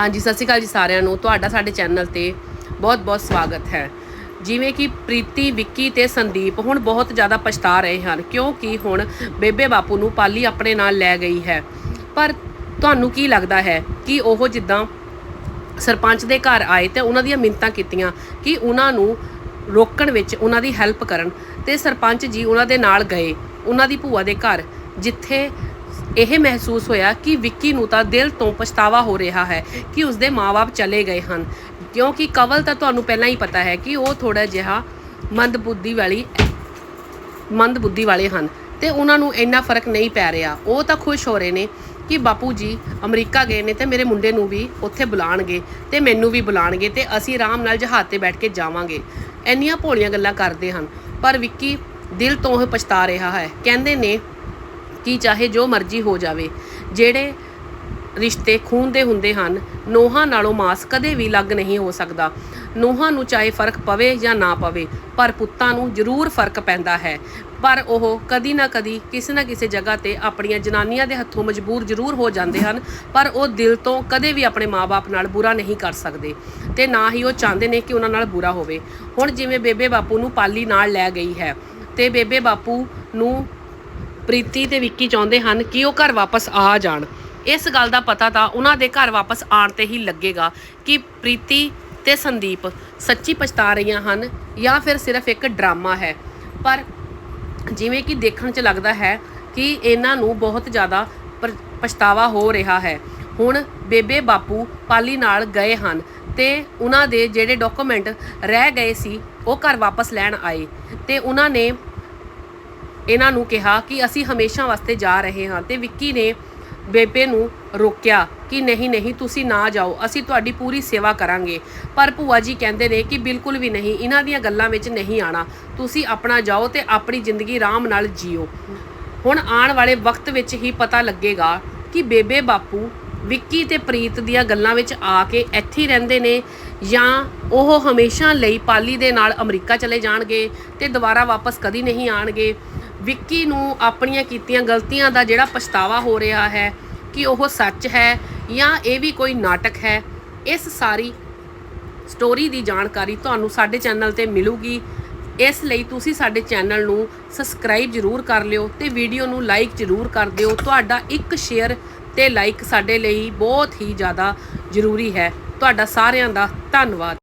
ਹਾਂਜੀ, ਸਤਿ ਸ਼੍ਰੀ ਅਕਾਲ ਜੀ ਸਾਰਿਆਂ ਨੂੰ। ਤੁਹਾਡਾ ਸਾਡੇ ਚੈਨਲ ਤੇ ਬਹੁਤ-ਬਹੁਤ ਸਵਾਗਤ ਹੈ। ਜਿਵੇਂ ਕਿ ਪ੍ਰੀਤੀ, ਵਿੱਕੀ ਤੇ ਸੰਦੀਪ ਹੁਣ ਬਹੁਤ ਜ਼ਿਆਦਾ ਪਛਤਾ ਰਹੇ ਹਨ, ਕਿਉਂਕਿ ਹੁਣ ਬੇਬੇ ਬਾਪੂ ਨੂੰ ਪਾਲੀ ਆਪਣੇ ਨਾਲ ਲੈ ਗਈ ਹੈ। ਪਰ ਤੁਹਾਨੂੰ ਕੀ ਲੱਗਦਾ ਹੈ ਕਿ ਉਹ ਜਿੱਦਾਂ ਸਰਪੰਚ ਦੇ ਘਰ ਆਏ ਤੇ ਉਹਨਾਂ ਦੀਆਂ ਮਿੰਤਾਂ ਕੀਤੀਆਂ ਕਿ ਉਹਨਾਂ ਨੂੰ ਰੋਕਣ ਵਿੱਚ ਉਹਨਾਂ ਦੀ ਹੈਲਪ ਕਰਨ ਤੇ ਸਰਪੰਚ ਜੀ ਉਹਨਾਂ ਦੇ ਨਾਲ ਗਏ, ਉਹਨਾਂ ਦੀ ਭੂਆ ਦੇ ਘਰ ਜਿੱਥੇ ਇਹ ਮਹਿਸੂਸ ਹੋਇਆ ਕਿ ਵਿੱਕੀ ਨੂੰ ਤਾਂ ਦਿਲ ਤੋਂ ਪਛਤਾਵਾ ਹੋ ਰਿਹਾ ਹੈ ਕਿ ਉਸਦੇ ਮਾਪੇ ਚਲੇ ਗਏ ਹਨ। ਕਿਉਂਕਿ ਕਵਲ ਤਾਂ ਤੁਹਾਨੂੰ ਪਹਿਲਾਂ ਹੀ ਪਤਾ ਹੈ ਕਿ ਉਹ ਥੋੜਾ ਜਿਹਾ ਮੰਦ ਬੁੱਧੀ ਵਾਲੀ ਮੰਦ ਬੁੱਧੀ ਵਾਲੇ ਹਨ ਤੇ ਉਹਨਾਂ ਨੂੰ ਇੰਨਾ ਫ਼ਰਕ ਨਹੀਂ ਪੈ ਰਿਹਾ। ਉਹ ਤਾਂ ਖੁਸ਼ ਹੋ ਰਹੇ ਨੇ ਕਿ ਬਾਪੂ ਜੀ ਅਮਰੀਕਾ ਗਏ ਨੇ ਤੇ ਮੇਰੇ ਮੁੰਡੇ ਨੂੰ ਵੀ ਉੱਥੇ ਬੁਲਾਣਗੇ ਤੇ ਮੈਨੂੰ ਵੀ ਬੁਲਾਣਗੇ ਤੇ ਅਸੀਂ ਆਰਾਮ ਨਾਲ ਜਹਾਜ਼ ਤੇ ਬੈਠ ਕੇ ਜਾਵਾਂਗੇ। ਇੰਨੀਆਂ ਭੋਲੀਆਂ ਗੱਲਾਂ ਕਰਦੇ ਹਨ, ਪਰ ਵਿੱਕੀ ਦਿਲ ਤੋਂ ਉਹ ਪਛਤਾ ਰਿਹਾ ਹੈ। ਕਹਿੰਦੇ ਨੇ ਕਿ ਚਾਹੇ ਜੋ ਮਰਜ਼ੀ ਹੋ ਜਾਵੇ, ਜਿਹੜੇ ਰਿਸ਼ਤੇ ਖੂਨ ਦੇ ਹੁੰਦੇ ਹਨ, ਨੋਹਾਂ ਨਾਲੋਂ ਮਾਸ ਕਦੇ ਵੀ ਲੱਗ ਨਹੀਂ ਹੋ ਸਕਦਾ। ਨੋਹਾਂ ਨੂੰ ਚਾਹੇ ਫ਼ਰਕ ਪਵੇ ਜਾਂ ਨਾ ਪਵੇ, ਪਰ ਪੁੱਤਾਂ ਨੂੰ ਜ਼ਰੂਰ ਫ਼ਰਕ ਪੈਂਦਾ ਹੈ। ਪਰ ਉਹ ਕਦੀ ਨਾ ਕਦੀ ਕਿਸੇ ਨਾ ਕਿਸੇ ਜਗ੍ਹਾ ਤੇ ਆਪਣੀਆਂ ਜਨਾਨੀਆਂ ਦੇ ਹੱਥੋਂ ਮਜਬੂਰ ਜ਼ਰੂਰ ਹੋ ਜਾਂਦੇ ਹਨ, ਪਰ ਉਹ ਦਿਲ ਤੋਂ ਕਦੇ ਵੀ ਆਪਣੇ ਮਾਪੇ ਨਾਲ ਬੁਰਾ ਨਹੀਂ ਕਰ ਸਕਦੇ ਤੇ ਨਾ ਹੀ ਉਹ ਚਾਹੁੰਦੇ ਨੇ ਕਿ ਉਹਨਾਂ ਨਾਲ ਬੁਰਾ ਹੋਵੇ। ਹੁਣ ਜਿਵੇਂ ਬੇਬੇ ਬਾਪੂ ਨੂੰ ਪਾਲੀ ਨਾਲ ਲੈ ਗਈ ਹੈ ਤੇ ਬੇਬੇ ਬਾਪੂ ਨੂੰ ਪ੍ਰੀਤੀ ਤੇ ਵਿੱਕੀ ਚਾਹੁੰਦੇ ਹਨ ਕਿ ਉਹ ਘਰ ਵਾਪਸ ਆ ਜਾਣ। ਇਸ ਗੱਲ ਦਾ ਪਤਾ ਤਾਂ ਉਹਨਾਂ ਦੇ ਘਰ ਵਾਪਸ ਆਣ ਤੇ ਹੀ ਲੱਗੇਗਾ ਕਿ ਪ੍ਰੀਤੀ ਤੇ ਸੰਦੀਪ ਸੱਚੀ ਪਛਤਾ ਰਹੀਆਂ ਹਨ ਜਾਂ ਫਿਰ ਸਿਰਫ ਇੱਕ ਡਰਾਮਾ ਹੈ। ਪਰ ਜਿਵੇਂ ਕਿ ਦੇਖਣ 'ਚ ਲੱਗਦਾ ਹੈ ਕਿ ਇਹਨਾਂ ਨੂੰ ਬਹੁਤ ਜ਼ਿਆਦਾ ਪਰ- ਪਛਤਾਵਾ ਹੋ ਰਿਹਾ ਹੈ। ਹੁਣ ਬੇਬੇ ਬਾਪੂ ਪਾਲੀ ਨਾਲ ਗਏ ਹਨ ਤੇ ਉਹਨਾਂ ਦੇ ਜਿਹੜੇ ਡਾਕੂਮੈਂਟ ਰਹਿ ਗਏ ਸੀ ਉਹ ਘਰ ਵਾਪਸ ਲੈਣ ਆਏ ਤੇ ਉਹਨਾਂ ਨੇ ਇਹਨਾਂ ਨੂੰ ਕਿਹਾ ਕਿ ਅਸੀਂ ਹਮੇਸ਼ਾ ਵਾਸਤੇ ਜਾ ਰਹੇ ਹਾਂ ਤੇ ਵਿੱਕੀ ਨੇ ਬੇਬੇ ਨੂੰ ਰੋਕਿਆ ਕਿ ਨਹੀਂ ਨਹੀਂ, ਤੁਸੀਂ ਨਾ ਜਾਓ, ਅਸੀਂ ਤੁਹਾਡੀ ਪੂਰੀ ਸੇਵਾ ਕਰਾਂਗੇ। ਪਰ ਭੂਆ ਜੀ ਕਹਿੰਦੇ ਨੇ ਕਿ ਬਿਲਕੁਲ ਵੀ ਨਹੀਂ, ਇਹਨਾਂ ਦੀਆਂ ਗੱਲਾਂ ਵਿੱਚ ਨਹੀਂ ਆਣਾ ਤੁਸੀਂ ਆਪਣਾ ਜਾਓ ਤੇ ਆਪਣੀ ਜ਼ਿੰਦਗੀ ਆਰਾਮ ਨਾਲ ਜੀਓ। ਹੁਣ ਆਉਣ ਵਾਲੇ ਵਕਤ ਵਿੱਚ ਹੀ ਪਤਾ ਲੱਗੇਗਾ ਕਿ ਬੇਬੇ ਬਾਪੂ ਵਿੱਕੀ ਤੇ ਪ੍ਰੀਤ ਦੀਆਂ ਗੱਲਾਂ ਵਿੱਚ ਆ ਕੇ ਇੱਥੇ ਰਹਿੰਦੇ ਨੇ ਜਾਂ ਉਹ ਹਮੇਸ਼ਾ ਲਈ ਪਾਲੀ ਦੇ ਨਾਲ ਅਮਰੀਕਾ ਚਲੇ ਜਾਣਗੇ ਤੇ ਦੁਬਾਰਾ ਵਾਪਸ ਕਦੀ ਨਹੀਂ ਆਣਗੇ ਵਿੱਕੀ ਨੂੰ ਆਪਣੀਆਂ ਕੀਤੀਆਂ ਗਲਤੀਆਂ ਦਾ ਜਿਹੜਾ ਪਛਤਾਵਾ ਹੋ ਰਿਹਾ ਹੈ ਕਿ ਉਹ ਸੱਚ ਹੈ ਜਾਂ ਇਹ ਵੀ ਕੋਈ ਨਾਟਕ ਹੈ, ਇਸ ਸਾਰੀ ਸਟੋਰੀ ਦੀ ਜਾਣਕਾਰੀ ਤੁਹਾਨੂੰ ਸਾਡੇ ਚੈਨਲ ਤੇ ਮਿਲੂਗੀ। ਇਸ ਲਈ ਤੁਸੀਂ ਸਾਡੇ ਚੈਨਲ ਨੂੰ ਸਬਸਕ੍ਰਾਈਬ ਜਰੂਰ ਕਰ ਲਿਓ ਤੇ ਵੀਡੀਓ ਨੂੰ ਲਾਈਕ ਜਰੂਰ ਕਰ ਦਿਓ। ਤੁਹਾਡਾ ਇੱਕ ਸ਼ੇਅਰ ਤੇ ਲਾਈਕ ਸਾਡੇ ਲਈ ਬਹੁਤ ਹੀ ਜ਼ਿਆਦਾ ਜ਼ਰੂਰੀ ਹੈ। ਤੁਹਾਡਾ ਸਾਰਿਆਂ ਦਾ ਧੰਨਵਾਦ।